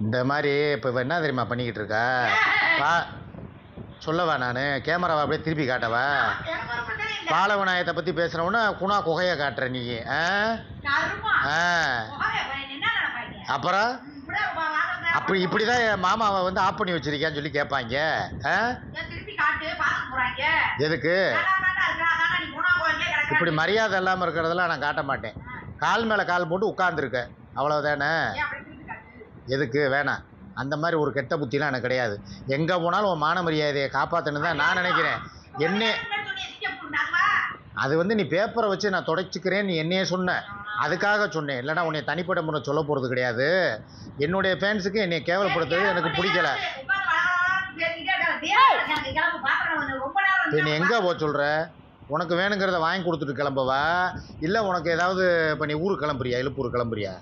இந்த மாதிரி இப்போ என்ன தெரியுமா பண்ணிக்கிட்டு இருக்கா பா சொல்லவா நான்? கேமராவை அப்படியே திருப்பி காட்டவா? பாலவநாயகத்தை பற்றி பேசுகிறவொன்னே குணா குகையை காட்டுற நீ ஆ? ஆ. அப்புறம்? அப்படி இப்படி தான். என் மாமாவை வந்து ஆஃப் பண்ணி வச்சிருக்கியான்னு சொல்லி கேட்பாங்க. ஆ? எதுக்கு? இப்படி மரியாதை இல்லாமல் இருக்கிறதெல்லாம் நான் காட்ட மாட்டேன். கால் மேலே கால் போட்டு உட்காந்துருக்க அவ்வளோதானே எதுக்கு? வேணாம். அந்த மாதிரி ஒரு கெட்ட புத்திலாம் எனக்கு கிடையாது. எங்கே போனாலும் உன் மான மரியாதையை காப்பாற்றணும் தான் நான் நினைக்கிறேன். என்ன அது வந்து நீ பேப்பரை வச்சு நான் தொடச்சிக்கிறேன் நீ என்னையே சொன்ன. அதுக்காக சொன்னேன். இல்லைன்னா உன்னை தனிப்பட்ட முறை சொல்ல போகிறது கிடையாது. என்னுடைய ஃபேன்ஸுக்கு என்னை கேவலப்படுத்துறது எனக்கு பிடிக்கல. நீ எங்கே போக சொல்கிற உனக்கு வேணுங்கிறத வாங்கி கொடுத்துட்டு கிளம்பவா? இல்லை உனக்கு ஏதாவது இப்போ நீ ஊருக்கு கிளம்புறியா? இழுப்பூர் கிளம்புறியா?